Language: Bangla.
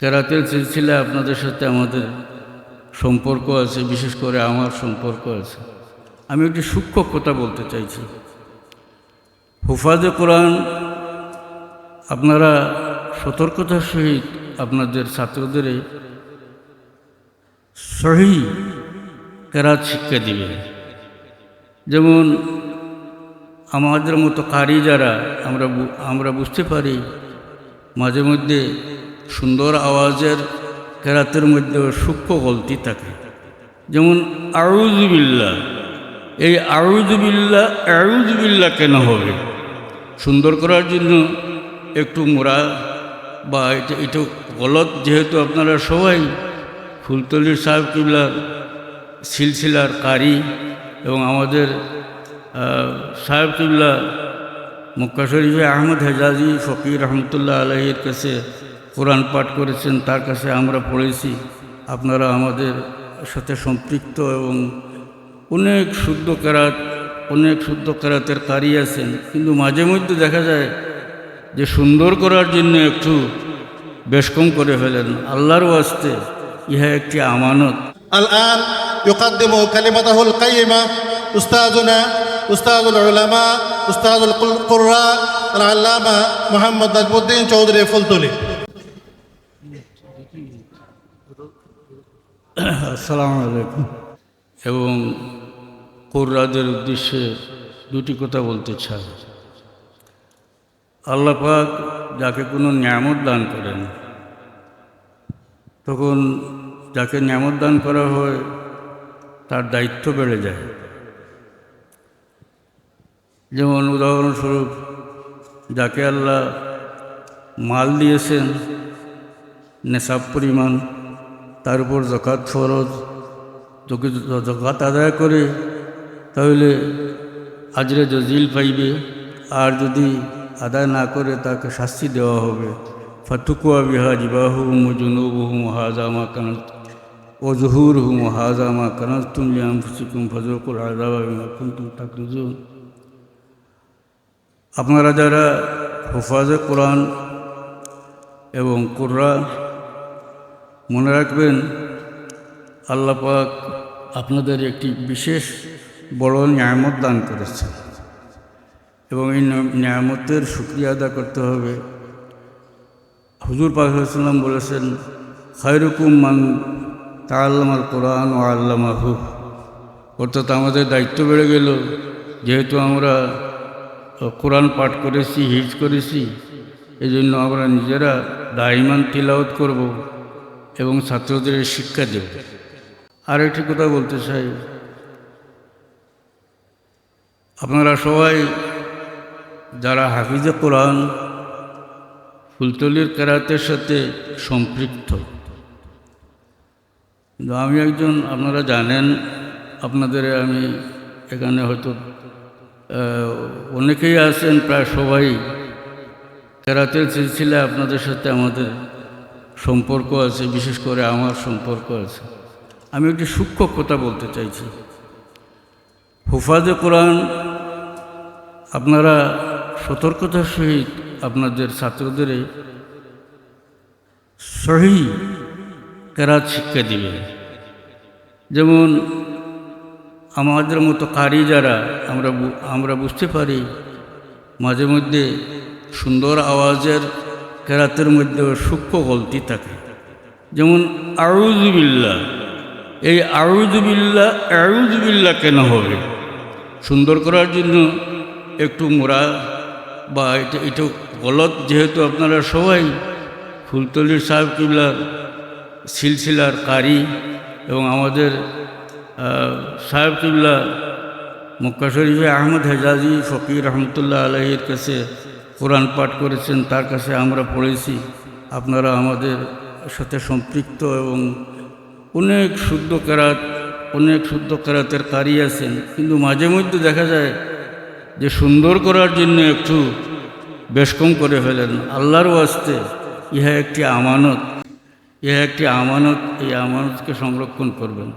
কেরাতের সিলসিলা আপনাদের সাথে আমাদের সম্পর্ক আছে, বিশেষ করে আমার সম্পর্ক আছে। আমি একটি সূক্ষ্ম কথা বলতে চাইছি। হুফাজে কোরআন আপনারা সতর্কতার সহিত আপনাদের ছাত্রদের সহি কেরাত শিক্ষা দিবে যেমন আমাদের মতো কারি যারা আমরা আমরা বুঝতে পারি মাঝে মধ্যে সুন্দর আওয়াজের কেরাতের মধ্যে সূক্ষ্ম গলতি থাকে। যেমন আউজবিল্লা এই আউজবিল্লা আউজবিল্লা কেন হবে? সুন্দর করার জন্য একটু মোড়া বা এটা এটা গলত যেহেতু আপনারা সবাই ফুলতলির সাহেব কিবলার সিলসিলার কারি এবং আমাদের সাহেব কিবলা মক্কা শরীফে আহমদ হেজাজি ফকির রহমতুল্লাহ আলহের কাছে কোরআন পাঠ করেছেন তার কাছে আমরা পড়েছি আপনারা আমাদের সাথে সম্পৃক্ত এবং অনেক শুদ্ধ কেরাত অনেক শুদ্ধ কেরাতের কারি আছেন কিন্তু মাঝে মধ্যে দেখা যায় যে সুন্দর করার জন্য একটু বেশ কম করে ফেলেন আল্লাহর ওয়াস্তে ইহা একটি আমানত الآن يقدم كلمته القيمة أستاذنا أستاذ العلماء أستاذ القراء العلامة محمد نجم الدين চৌধুরী ফুলতলি আসসালামু এবং কোররাদের উদ্দেশ্যে দুটি কথা বলতে চাই। আল্লাহ পাক যাকে কোনো নিয়ামত দান করেন, তখন যাকে নিয়ামত দান করা হয়, তার দায়িত্ব বেড়ে যায়। যেমন উদাহরণস্বরূপ, যাকে আল্লাহ মাল দিয়েছেন নেশাব পরিমাণ, তার উপর জকাত ফরজ জকাত আদায় করে, তাহলে আজরে জজিল পাইবে। আর যদি আদায় না করে, তাকে শাস্তি দেওয়া হবে। ফাতুকুয়া বিহা জিবাহু জুনুবহু হাজামা কানাত ও জহুর হুম হাজামা কানাত তুম লিয়াম ফুসিকুম ফজরকুল আজাবা বিমা কুন্তুম তাকরুজুন আপনারা যারা হুফাজে কোরআন এবং কুররা মনে রাখবেন, আল্লাহ পাক আপনাদের একটি বিশেষ বড় নিয়ামত দান করেছেন। এবং এই নিয়া- নিয়ামতের শুক্রিয়া আদা করতে হবে। হুজুর পাকাম বলেছেন, খায়রুকুম মান তাল্লামাল কোরআন ও আল্লামা আল্লামাহু। অর্থাৎ আমাদের দায়িত্ব বেড়ে গেল, যেহেতু আমরা কোরআন পাঠ করেছি, হিজ করেছি এই জন্য আমরা নিজেরা দাইমান তিলাওত করব। এবং ছাত্রদের শিক্ষা দেব। আর একটি কথা বলতে চাই। আপনারা সবাই যারা হাফিজে কোরআন, ফুলতলির কেরাতের সাথে সম্পৃক্ত, কিন্তু আমি একজন, আপনারা জানেন, আপনাদের আমি এখানে হয়তো অনেকেই আছেন, প্রায় সবাই কেরাতের সিলসিলা আপনাদের সাথে আমাদের সম্পর্ক আছে, বিশেষ করে আমার সম্পর্ক আছে। আমি একটি সূক্ষ্ম কথা বলতে চাইছি। হুফাজে কোরআন, আপনারা সতর্কতার সহিত আপনাদের ছাত্রদের সহি কেরাত শিক্ষা দিবে। যেমন আমাদের মতো কারি যারা, আমরা আমরা বুঝতে পারি মাঝে মধ্যে সুন্দর আওয়াজের কেরাতের মধ্যে সূক্ষ্ম গলতি থাকে। যেমন আউজবিল্লা এই আউজবিল্লা আউজবিল্লা কেন হবে? সুন্দর করার জন্য একটু মোড়া বা এটা এটা গলত যেহেতু আপনারা সবাই ফুলতলির সাহেব কিবলার সিলসিলার কারি এবং আমাদের সাহেব কিবলা মক্কা শরীফে আহমদ হেজাজি ফকির রহমতুল্লাহ আলহের কাছে কোরআন পাঠ করেছেন, তার কাছে আমরা পড়েছি, আপনারা আমাদের সাথে সম্পৃক্ত এবং অনেক শুদ্ধ কেরাত, অনেক শুদ্ধ কেরাতের কারি আছেন, কিন্তু মাঝে মধ্যে দেখা যায় যে সুন্দর করার জন্য একটু বেশ কম করে ফেলেন। আল্লাহর ওয়াস্তে ইহা একটি আমানত, ইহা একটি আমানত, এই আমানতকে সংরক্ষণ করবেন।